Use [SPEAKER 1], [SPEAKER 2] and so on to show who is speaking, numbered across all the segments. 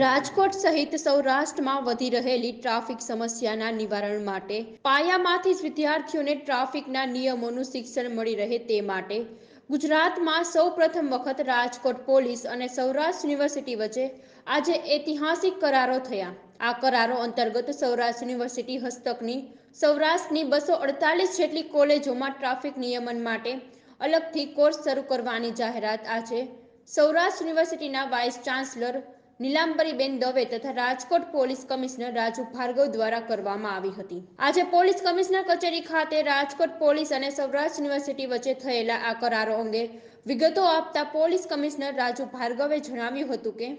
[SPEAKER 1] રાજકોટ સહિત સૌરાષ્ટ્રમાં વધી રહેલી ટ્રાફિક સમસ્યાના નિવારણ માટે પાયામાંથી જ વિદ્યાર્થીઓને ટ્રાફિકના નિયમોનું શિક્ષણ મળી રહે તે માટે ગુજરાતમાં સૌપ્રથમ વખત રાજકોટ પોલીસ અને સૌરાષ્ટ્ર યુનિવર્સિટી વચ્ચે આજે ઐતિહાસિક કરારો થયા. આ કરારો અંતર્ગત સૌરાષ્ટ્ર યુનિવર્સિટી હસ્તકની સૌરાષ્ટ્રની બસો અડતાલીસ જેટલી કોલેજોમાં ટ્રાફિક નિયમન માટે અલગથી કોર્સ શરૂ કરવાની જાહેરાત આજે સૌરાષ્ટ્ર યુનિવર્સિટીના વાઇસ ચાન્સલર નીલાંબરીબેન દવે તથા રાજકોટ પોલીસ કમિશનર રાજુ ભાર્ગવ દ્વારા કરવામાં આવી હતી. આજે પોલીસ કમિશનર કચેરી ખાતે રાજકોટ પોલીસ અને સૌરાષ્ટ્ર યુનિવર્સિટી વચ્ચે થયેલા આ કરારો અંગે વિગતો આપતા પોલીસ કમિશનર રાજુ ભાર્ગવે જણાવ્યું હતું કે,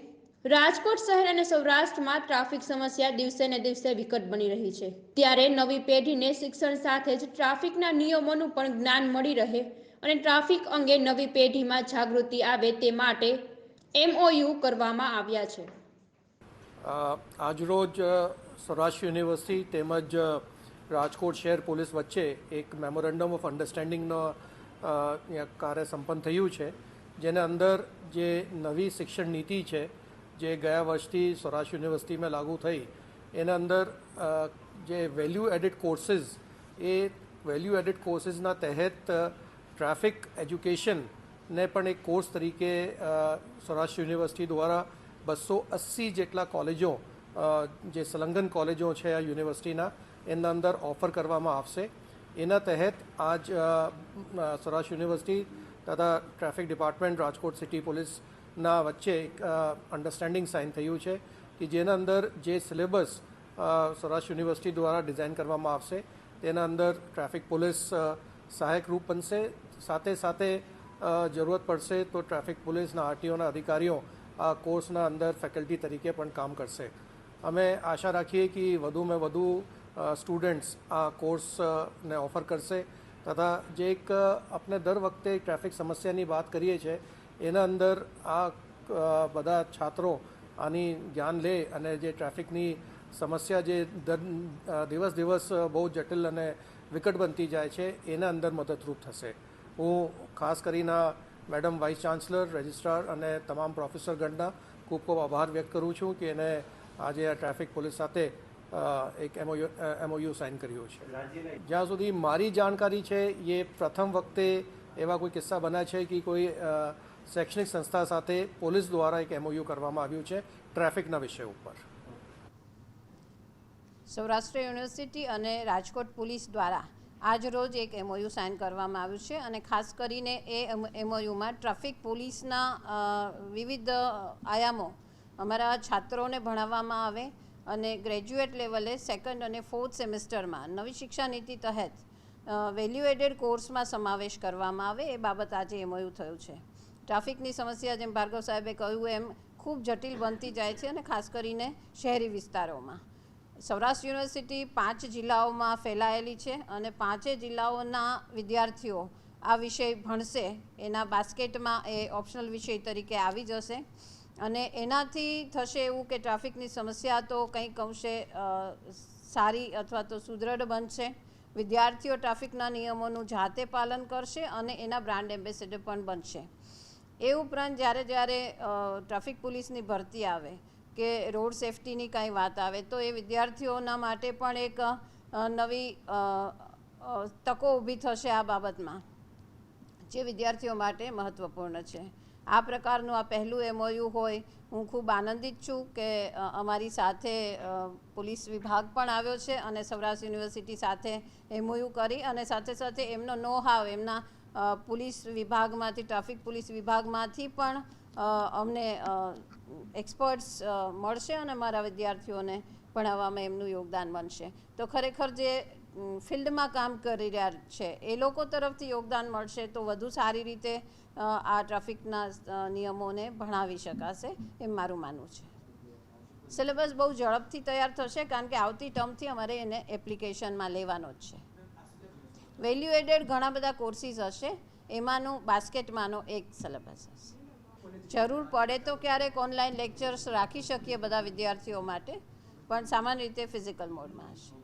[SPEAKER 1] રાજકોટ શહેર અને સૌરાષ્ટ્રમાં ટ્રાફિક સમસ્યા દિવસે ને દિવસે વિકટ બની રહી છે. ત્યારે નવી પેઢીને શિક્ષણ સાથે જ ટ્રાફિકના નિયમોનું પણ જ્ઞાન મળી રહે અને ટ્રાફિક અંગે નવી પેઢીમાં જાગૃતિ આવે તે માટે એમઓયુ કરવામાં આવ્યા છે.
[SPEAKER 2] આજરોજ સૌરાષ્ટ્ર યુનિવર્સિટી તેમજ રાજકોટ શહેર પોલીસ વચ્ચે એક મેમોરેન્ડમ ઓફ અન્ડરસ્ટેન્ડિંગનો કાર્ય સંપન્ન થયું છે, જેના અંદર જે નવી શિક્ષણ નીતિ છે, જે ગયા વર્ષથી સૌરાષ્ટ્ર યુનિવર્સિટીમાં લાગુ થઈ, એના અંદર જે વેલ્યુ એડિડ કોર્સીસ એ વેલ્યુ એડિડ કોર્સિસના તહેત ટ્રાફિક એજ્યુકેશન ને પણ એક કોર્સ તરીકે સૌરાષ્ટ્ર યુનિવર્સિટી દ્વારા બસો અસી જેટલા કોલેજો જે સંલગ્ન કોલેજો છે આ યુનિવર્સિટીના, એના અંદર ઓફર કરવામાં આવશે. એના તહેત આજ સૌરાષ્ટ્ર યુનિવર્સિટી તથા ટ્રાફિક ડિપાર્ટમેન્ટ, રાજકોટ સિટી પોલીસના વચ્ચે એક અન્ડરસ્ટેન્ડિંગ સાઇન થયું છે કે જેના અંદર જે સિલેબસ સૌરાષ્ટ્ર યુનિવર્સિટી દ્વારા ડિઝાઇન કરવામાં આવશે, તેના અંદર ટ્રાફિક પોલીસ સહાયક રૂપ બનશે. સાથે સાથે જરૂરત પડશે તો ટ્રાફિક પોલીસના આરટીઓના અધિકારીઓ આ કોર્સના અંદર ફેકલ્ટી તરીકે પણ કામ કરશે. અમે આશા રાખીએ કે વધુમાં વધુ સ્ટુડન્ટ્સ આ કોર્સને ઓફર કરશે તથા જે એક આપણે દર વખતે ટ્રાફિક સમસ્યાની વાત કરીએ છીએ, એના અંદર આ બધા છાત્રો આની જ્ઞાન લે અને જે ટ્રાફિકની સમસ્યા જે દર- દિવસ દિવસ બહુ જટિલ અને વિકટ બનતી જાય છે, એના અંદર મદદરૂપ થશે. હું ખાસ કરીને મેડમ વાઇસ ચાન્સલર, રજિસ્ટ્રાર અને તમામ પ્રોફેસરગણના ખૂબ ખૂબ આભાર વ્યક્ત કરું છું કે એને આજે આ ટ્રાફિક પોલીસ સાથે એક એમઓયુ એમઓયુ સાઇન કર્યું છે. જ્યાં સુધી મારી જાણકારી છે, એ પ્રથમ વખતે એવા કોઈ કિસ્સા બન્યા છે કે કોઈ શૈક્ષણિક સંસ્થા સાથે પોલીસ દ્વારા એક એમઓયુ કરવામાં આવ્યું છે ટ્રાફિકના વિષય ઉપર.
[SPEAKER 3] સૌરાષ્ટ્ર યુનિવર્સિટી અને રાજકોટ પોલીસ દ્વારા આજ રોજ એક એમઓયુ સાઇન કરવામાં આવ્યું છે અને ખાસ કરીને એ એમઓયુમાં ટ્રાફિક પોલીસના વિવિધ આયામો અમારા છાત્રોને ભણાવવામાં આવે અને ગ્રેજ્યુએટ લેવલે સેકન્ડ અને ફોર્થ સેમેસ્ટરમાં નવી શિક્ષા નીતિ તહેત વેલ્યુએડેડ કોર્સમાં સમાવેશ કરવામાં આવે એ બાબત આજે એમઓયુ થયું છે. ટ્રાફિકની સમસ્યા જેમ ભાર્ગવ સાહેબે કહ્યું એમ, ખૂબ જટિલ બનતી જાય છે અને ખાસ કરીને શહેરી વિસ્તારોમાં. સૌરાષ્ટ્ર યુનિવર્સિટી પાંચ જિલ્લાઓમાં ફેલાયેલી છે અને પાંચે જિલ્લાઓના વિદ્યાર્થીઓ આ વિષય ભણશે. એના બાસ્કેટમાં એ ઓપ્શનલ વિષય તરીકે આવી જશે. અને એનાથી થશે એવું કે ટ્રાફિકની સમસ્યા તો કંઈક અંશે સારી અથવા તો સુદૃઢ બનશે. વિદ્યાર્થીઓ ટ્રાફિકના નિયમોનું જાતે પાલન કરશે અને એના બ્રાન્ડ એમ્બેસેડર પણ બનશે. એ ઉપરાંત જ્યારે જ્યારે ટ્રાફિક પોલીસની ભરતી આવે કે રોડ સેફટીની કાંઈ વાત આવે તો એ વિદ્યાર્થીઓના માટે પણ એક નવી તકો ઊભી થશે આ બાબતમાં, જે વિદ્યાર્થીઓ માટે મહત્ત્વપૂર્ણ છે. આ પ્રકારનું આ પહેલું એમઓયુ હોય, હું ખૂબ આનંદિત છું કે અમારી સાથે પોલીસ વિભાગ પણ આવ્યો છે અને સૌરાષ્ટ્ર યુનિવર્સિટી સાથે એમઓયુ કરી અને સાથે સાથે એમનો નો હાવ એમના પોલીસ વિભાગમાંથી, ટ્રાફિક પોલીસ વિભાગમાંથી પણ અમને એક્સપર્ટ્સ મળશે અને મારા વિદ્યાર્થીઓને ભણાવવામાં એમનું યોગદાન બનશે. તો ખરેખર જે ફિલ્ડમાં કામ કરી રહ્યા છે, એ લોકો તરફથી યોગદાન મળશે તો વધુ સારી રીતે આ ટ્રાફિકના નિયમોને ભણાવી શકાશે એમ મારું માનવું છે. સિલેબસ બહુ ઝડપથી તૈયાર થશે કારણ કે આવતી ટર્મથી અમારે એને એપ્લિકેશનમાં લેવાનો જ છે. વેલ્યુ એડેડ ઘણા બધા કોર્સીસ હશે, એમાંનું, બાસ્કેટમાંનો એક સિલેબસ હશે. જરૂર પડે તો ક્યારેક ઓનલાઈન લેક્ચર્સ રાખી શકીએ બધા વિદ્યાર્થીઓ માટે, પણ સામાન્ય રીતે ફિઝિકલ મોડમાં હશે.